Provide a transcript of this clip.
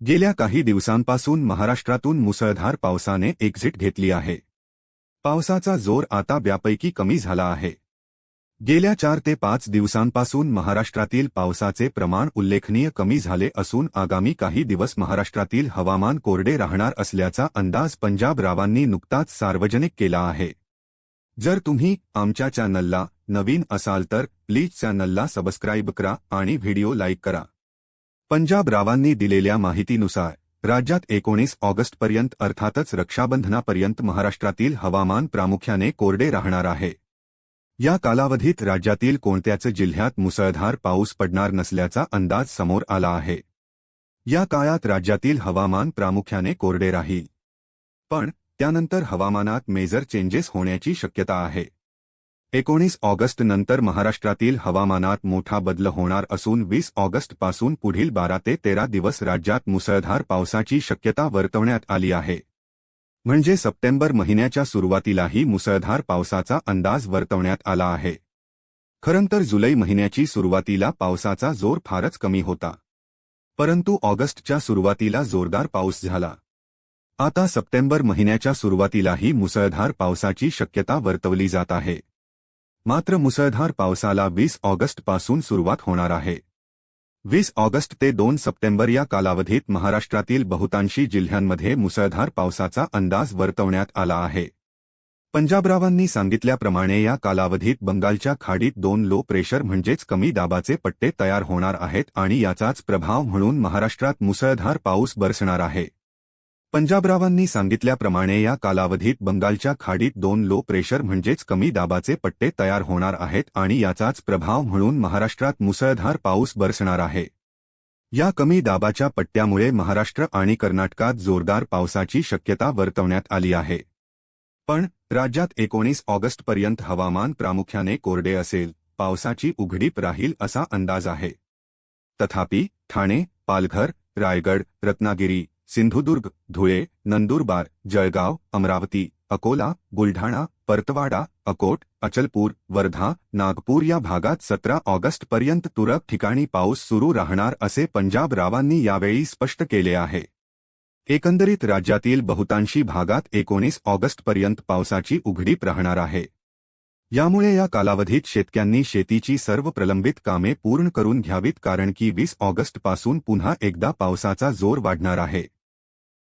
गेल्या काही दिवसांपासून महाराष्ट्रातून मुसळधार पावसाने एक्झिट घेतली आहे. पावसाचा जोर आता व्यापैकी कमी झाला आहे. गेल्या चार ते पाच दिवसांपासून महाराष्ट्रातील पावसाचे प्रमाण उल्लेखनीय कमी झाले असून आगामी काही दिवस महाराष्ट्रातील हवामान कोरडे राहणार असल्याचा अंदाज पंजाब रावांनी नुकताच सार्वजनिक केला आहे. जर तुम्ही आमच्या चॅनलला नवीन असाल तर प्लीज चॅनलला सबस्क्राईब करा आणि व्हिडिओ लाईक करा. पंजाब रावांनी दिलेल्या माहितीनुसार राज्यात एकोणीस ऑगस्टपर्यंत अर्थातच रक्षाबंधनापर्यंत महाराष्ट्रातील हवामान प्रामुख्याने कोरडे राहणार आहे. या कालावधीत राज्यातील कोणत्याच जिल्ह्यात मुसळधार पाऊस पडणार नसल्याचा अंदाज समोर आला आहे. या काळात राज्यातील हवामान प्रामुख्याने कोरडे राहील. पण त्यानंतर हवामानात मेजर चेंजेस होण्याची शक्यता आहे. एकोणीस ऑगस्ट नंतर महाराष्ट्रातील हवामानात मोठा बदल होणार असून वीस ऑगस्टपासून पुढील बारा ते तेरा दिवस राज्यात मुसळधार पावसाची शक्यता वर्तवण्यात आली आहे. म्हणजे सप्टेंबर महिन्याच्या सुरुवातीलाही मुसळधार पावसाचा अंदाज वर्तवण्यात आला आहे. खरंतर जुलै महिन्याची सुरुवातीला पावसाचा जोर फारच कमी होता. परंतु ऑगस्टच्या सुरुवातीला जोरदार पाऊस झाला. आता सप्टेंबर महिन्याच्या सुरुवातीलाही मुसळधार पावसाची शक्यता वर्तवली जात आहे. मात्र मुसळधार पावसाला वीस ऑगस्टपासून सुरुवात होणार आहे. वीस ऑगस्ट ते दोन सप्टेंबर या कालावधीत महाराष्ट्रातील बहुतांशी जिल्ह्यांमध्ये मुसळधार पावसाचा अंदाज वर्तवण्यात आला आहे. पंजाबरावांनी सांगितल्याप्रमाणे या कालावधीत बंगालच्या खाडीत दोन लो प्रेशर म्हणजेच कमी दाबाचे पट्टे तयार होणार आहेत आणि याचाच प्रभाव म्हणून महाराष्ट्रात मुसळधार पाऊस बरसणार आहे. पंजाबरावांनी सांगितल्याप्रमाणे या कालावधीत बंगालच्या खाडीत दोन लो प्रेशर म्हणजेच कमी दाबाचे पट्टे तयार होणार आहेत आणि याचाच प्रभाव म्हणून महाराष्ट्रात मुसळधार पाऊस बरसणार आहे. या कमी दाबाच्या पट्ट्यामुळे महाराष्ट्र आणि कर्नाटकात जोरदार पावसाची शक्यता वर्तवण्यात आली आहे. पण राज्यात एकोणीस ऑगस्टपर्यंत हवामान प्रामुख्याने कोरडे असेल पावसाची उघडीप राहील असा अंदाज आहे. तथापि ठाणे पालघर रायगड रत्नागिरी सिंधुदुर्ग, धुळे नंदुरबार जळगाव, अमरावती, अकोला, बुलढाणा, परतवाडा, अकोट, अचलपूर, वर्धा, नागपूर या भागात सतरा ऑगस्टपर्यंत तुरळक ठिकाणी पाऊस सुरू राहणार असे पंजाब रावांनी यावेळी स्पष्ट केले आहे. एकंदरीत राज्यातील बहुतांशी भागात एकोणीस ऑगस्टपर्यंत पावसाची उघडीप राहणार आहे. यामुळे या कालावधीत शेतकऱ्यांनी शेतीची सर्व प्रलंबित कामे पूर्ण करून घ्यावीत कारण की वीस ऑगस्टपासून पुन्हा एकदा पावसाचा ज़ोर वाढणार आहे.